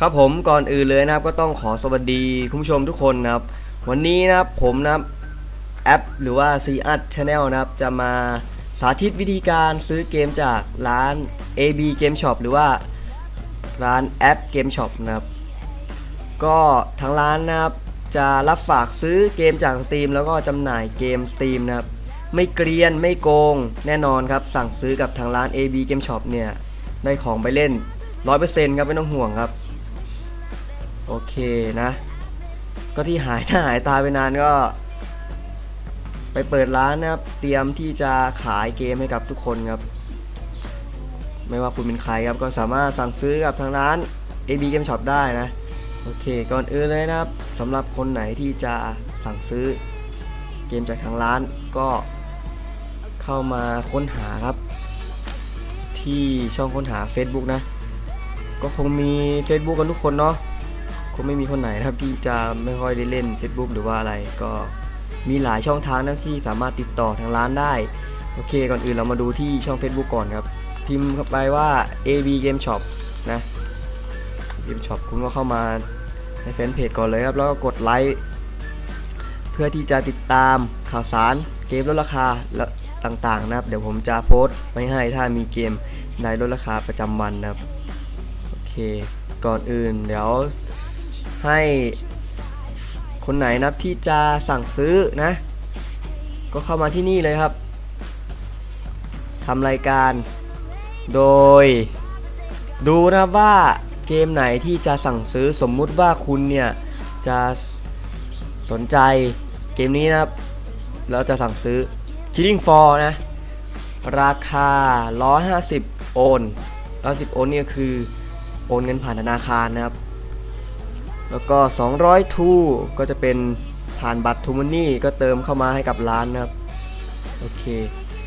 ครับผมก่อนอื่นเลยนะครับก็ต้องขอสวัสดีคุณผู้ชมทุกคนนะครับ วันนี้นะครับผมนะครับแอปหรือว่า c ีอัดชาแนลนะครับจะมาสาธิตวิธีการซื้อเกมจากร้าน AB Game Shop หรือว่าร้านแอป Game Shop นะครับ ก็ทางร้านนะครับจะรับฝากซื้อเกมจาก Steam แล้วก็จำหน่ายเกม Steam นะครับ ไม่เกรียนไม่โกงแน่นอนครับ สั่งซื้อกับทางร้าน AB Game Shop เนี่ยได้ของไปเล่น 100%ครับไม่ต้องห่วงครับ โอเคนะ ก็ที่หายหน้าหายตาไปนานก็ ไปเปิดร้านนะครับ เตรียมที่จะขายเกมให้กับทุกคนครับ ไม่ว่าคุณเป็นใครครับ ก็สามารถสั่งซื้อกับทางร้าน AB Game Shop ได้นะ โอเค ก่อนอื่นเลยนะครับสำหรับคนไหนที่จะสั่งซื้อเกมจากทางร้านก็เข้ามาค้นหาครับ ที่ช่องค้นหา Facebook นะ ก็คงมี Facebook กันทุกคนเนาะ งไม่มีคนไหนนะครับที่จะไม่ค่อยได้เล่น Facebook หรือว่าอะไรก็มีหลายช่องทางนะที่สามารถติดต่อทางร้านได้ โอเค ก่อนอื่นเรามาดูที่ช่อง Facebook ก่อนครับ พิมพ์เข้าไปว่า AB Game Shop นะ Game Shop คุณก็เข้ามาในแฟนเพจก่อนเลยครับ แล้วก็กดไลค์เพื่อที่จะติดตามข่าวสารเกมลดราคาและต่างๆนะครับ เดี๋ยวผมจะโพสต์ไว้ให้ถ้ามีเกมใดลดราคาประจำวันนะครับ โอเค ก่อนอื่นเดี๋ยว ให้คนไหนนะครับที่จะสั่งซื้อนะ ก็เข้ามาที่นี่เลยครับทำรายการ โดย ดูนะครับว่าเกมไหนที่จะสั่งซื้อสมมุติว่าคุณเนี่ยจะสนใจเกมนี้นะครับแล้วจะสั่งซื้อ Killing Floor นะ ราคา 150 โอน150 โอนเนี่ยคือ โอนเงินผ่านธนาคารนะครับ แล้วก็ 200 ทูก็จะเป็นผ่านบัตรทูมันนี่ก็เติมเข้ามาให้กับร้านนะครับ โอเค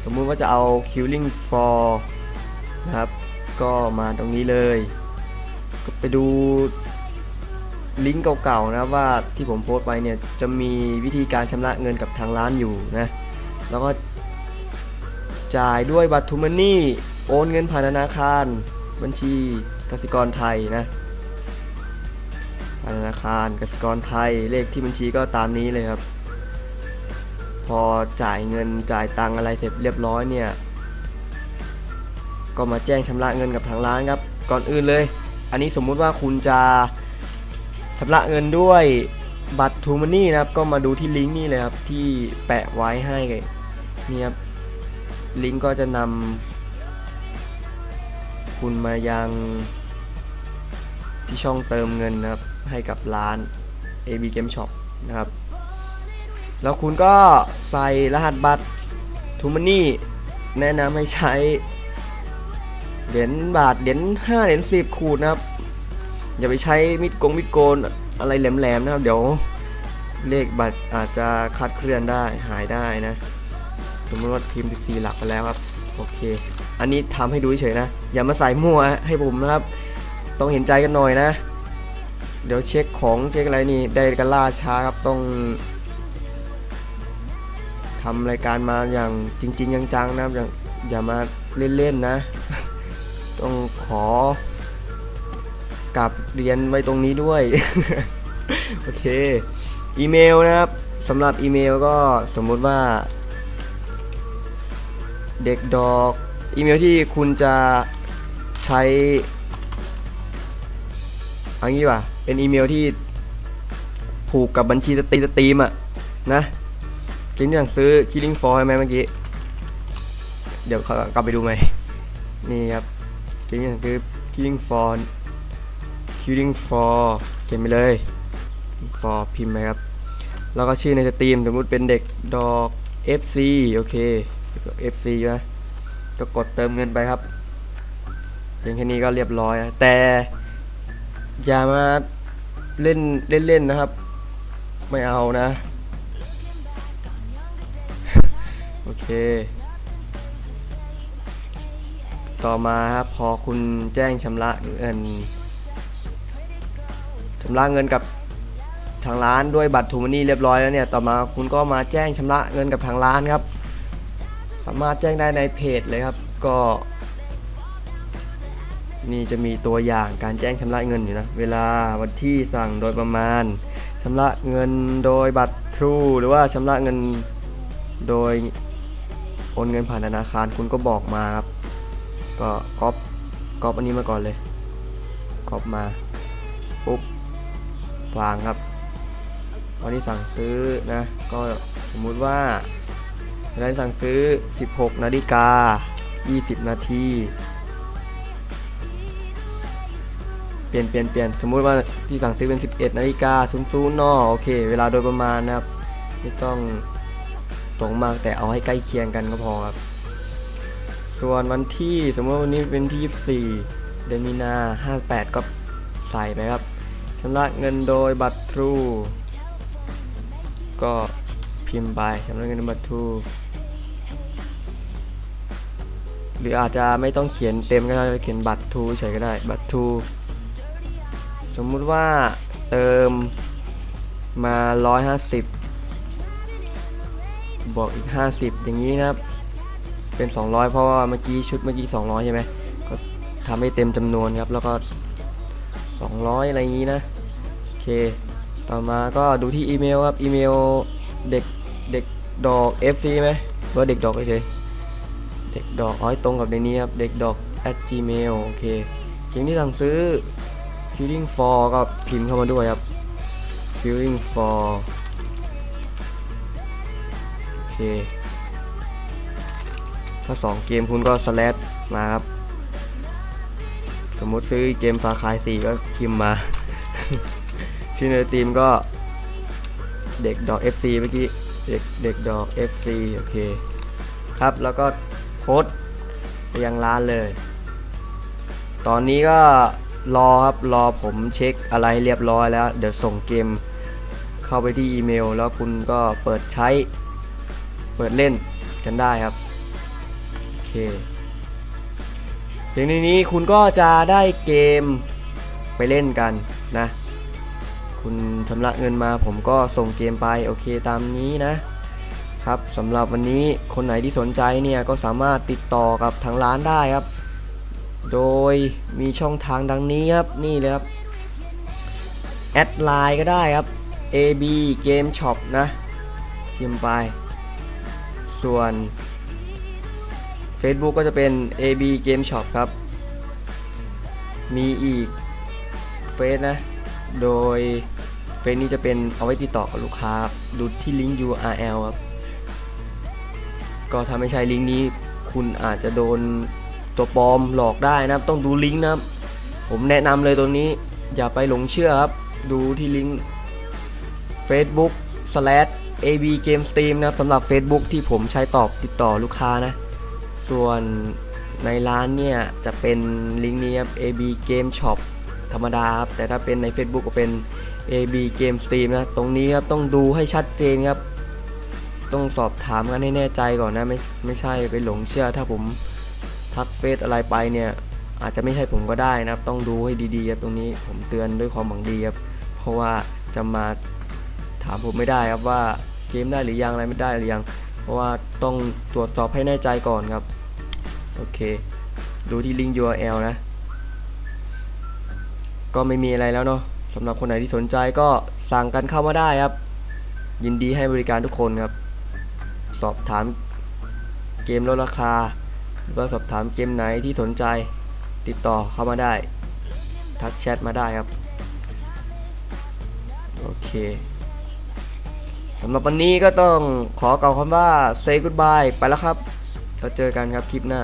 สมมุติว่าจะเอา Killing for นะครับ ก็มาตรงนี้เลย ก็ไปดูลิงก์เก่าๆนะว่าที่ผมโพสต์ไปเนี่ย จะมีวิธีการชำระเงินกับทางร้านอยู่นะ แล้วก็จ่ายด้วยบัตรทูมันนี่ โอนเงินผ่านธนาคาร บัญชีกสิกรไทยนะ ธนาคารกสิกรไทยเลขที่บัญชีก็ตามนี้เลยครับ พอจ่ายเงินจ่ายตังอะไรเสร็จเรียบร้อยเนี่ย ก็มาแจ้งชำระเงินกับทางร้านครับ ก่อนอื่นเลย อันนี้สมมุติว่าคุณจะชำระเงินด้วยบัตรทูมันนี่นะครับ ก็มาดูที่ลิงก์นี่เลยครับ ที่แปะไว้ให้นี่ครับลิงก์ก็จะนำคุณมายังที่ช่องเติมเงินนะครับ ให้กับร้าน AB Game Shop นะครับ แล้วคุณก็ใส่รหัสบัตรทูมันนี่แนะนำให้ใช้ เหรียญบาท เหรียญห้าเหรียญสิบขูดนะครับ อย่าไปใช้มิดกงมิดโกนอะไรแหลมๆนะครับ เดี๋ยวเลขบัตรอาจจะคลาดเคลื่อนได้หายได้นะสมมติว่าพิมพ์14หลักไปแล้วครับ โอเค อันนี้ทำให้ดูเฉยนะ อย่ามาใส่มั่วให้ผมนะครับ ต้องเห็นใจกันหน่อยนะ เดี๋ยวเช็คของเช็คอะไรนี่ได้กันล่าช้าครับต้องทำรายการมาอย่างจริง ๆ จังๆนะครับอย่าอย่ามาเล่นๆนะ ต้องขอกลับเรียนไว้ตรงนี้ด้วย โอเค อีเมลนะครับสำหรับอีเมลก็สมมุติว่า เด็กดอก อีเมลที่คุณจะใช้ เอันนี้ป่ะ เป็นอีเมลที่ผูกกับบัญชีสตรีสตรีมอะนะเกมที่สั่งซื้อ Killing Floor ใช่ไหมเมื่อกี้ เดี๋ยวกลับไปดูไหมนี่ครับเกมที่สั่งซื้อ Killing Floor Killing Floor เขียนไปเลย for พิมพ์ไหมครับ แล้วก็ชื่อในสตรีมสมมติเป็นเด็กดอก FC โอเค FC นะก็กดเติมเงินไปครับเพียงแค่นี้ก็เรียบร้อยนะแต่ อย่ามาเล่นเล่นๆนะครับ ไม่เอานะ โอเค ต่อมาครับพอคุณแจ้งชำระเงินชำระเงินกับทางร้านด้วยบัตรทูมันนี่เรียบร้อยแล้วเนี่ย ต่อมาคุณก็มาแจ้งชำระเงินกับทางร้านครับ สามารถแจ้งได้ในเพจเลยครับ ก็ นี่จะมีตัวอย่างการแจ้งชำระเงินอยู่นะ เวลาวันที่สั่งโดยประมาณชำระเงินโดยบัตรทรูหรือว่าชำระเงินโดยโอนเงินผ่านธนาคารคุณก็บอกมาครับ ก็ก๊อปก๊อปอันนี้มาก่อนเลยก๊อปมาปุ๊บวางครับวันนี้สั่งซื้อนะ ก็สมมุติว่าเวลาสั่งซื้อ 16 นาฬิกา 20 นาที เปลี่ยนเปลี่ยนเปลี่ยนสมมุติว่าที่สั่งซื้อเป็น 11นาฬิกา00นอโอเค เวลาโดยประมาณนะครับ ไม่ต้องตรงมากแต่เอาให้ใกล้เคียงกันก็พอครับ ส่วนวันที่สมมติวันนี้เป็นที่ 24 เดือนมีนา58 ก็ใส่ไปครับชำระเงินโดยบัตรทรูก็พิมพ์ไปชำระเงินโดยบัตรทรูหรืออาจจะไม่ต้องเขียนเต็มก็ได้เขียนบัตรทูเฉยก็ได้บัตรทู สมมุติว่าเติมมา 150 บวกอีก 50 อย่างนี้นะครับ เป็น 200 เพราะว่าเมื่อกี้ชุดเมื่อกี้ 200 ใช่ไหมก็ทำให้เต็มจำนวนครับ แล้วก็ 200 อะไรอย่างนี้นะ โอเค ต่อมาก็ดูที่อีเมลครับ อีเมลเด็กเด็กดอก FC ไหมหรือว่าเด็กดอกเฉยเด็กดอกอ้อยตรงกับในนี้ครับ เด็กดอก at gmail โอเคเกมที่สั่งซื้อ feeling for ก็พิมพ์เข้ามาด้วยครับ feeling for โอเค ถ้า 2 เกมคุณก็ slash มาครับ สมมุติซื้อเกมฟาคาย4ก็พิมพ์มา ชื่อในทีมก็เด็กดอก FC เมื่อกี้ เด็กเด็กดอก FC โอเค ครับแล้วก็โค้ดไปยังร้านเลย ตอนนี้ก็ รอครับรอผมเช็คอะไรเรียบร้อยแล้ว เดี๋ยวส่งเกมเข้าไปที่อีเมล แล้วคุณก็เปิดใช้ เปิดเล่นกันได้ครับโอเคเพียงในนี้คุณก็จะได้เกมไปเล่นกันนะ คุณชำระเงินมาผมก็ส่งเกมไปโอเคตามนี้นะครับสำหรับวันนี้คนไหนที่สนใจเนี่ยก็สามารถติดต่อกับทางร้านได้ครับ โดยมีช่องทางดังนี้ครับ นี่เลยครับ แอดไลน์ก็ได้ครับ AB Game Shop นะพิมพ์ไป ส่วน Facebook ก็จะเป็น AB Game Shop ครับ มีอีกเฟซนะ โดยเฟซนี้จะเป็นเอาไว้ติดต่อกับลูกค้าดูที่ลิงก์ URL ครับ ก็ถ้าไม่ใช่ลิงก์นี้ คุณอาจจะโดน ตัวปลอมหลอกได้นะครับ ต้องดูลิงก์นะครับ ผมแนะนำเลยตัวนี้ อย่าไปหลงเชื่อครับ ดูที่ลิงก์ Facebook slash AB Game Steam นะครับสำหรับ Facebook ที่ผมใช้ตอบติดต่อลูกค้านะ ส่วนในร้านเนี่ย จะเป็นลิงก์นี้ครับ AB Game Shop ธรรมดาครับ แต่ถ้าเป็นใน Facebook ก็เป็น AB Game Steam นะ ตรงนี้ครับ ต้องดูให้ชัดเจนครับ ต้องสอบถามกันให้แน่ใจก่อนนะ ไม่ไม่ใช่ไปหลงเชื่อถ้าผม ทักเฟซอะไรไปเนี่ยอาจจะไม่ใช่ผมก็ได้นะครับ ต้องดูให้ดีๆครับตรงนี้ผมเตือนด้วยความหวังดีครับเพราะว่าจะมาถามผมไม่ได้ครับว่าเกมได้หรือยังอะไรไม่ได้หรือยัง เพราะว่าต้องตรวจสอบให้แน่ใจก่อนครับ โอเค ดูที่ลิงก์ URL นะ ก็ไม่มีอะไรแล้วเนาะสำหรับคนไหนที่สนใจก็สั่งกันเข้ามาได้ครับ ยินดีให้บริการทุกคนครับ สอบถามเกมลดราคา หรือว่าสอบถามเกมไหนที่สนใจติดต่อเข้ามาได้ ทักแชทมาได้ครับ โอเคสำหรับวันนี้ก็ต้องขอกล่าวคำว่า say goodbye ไปแล้วครับ แล้วเจอกันครับคลิปหน้า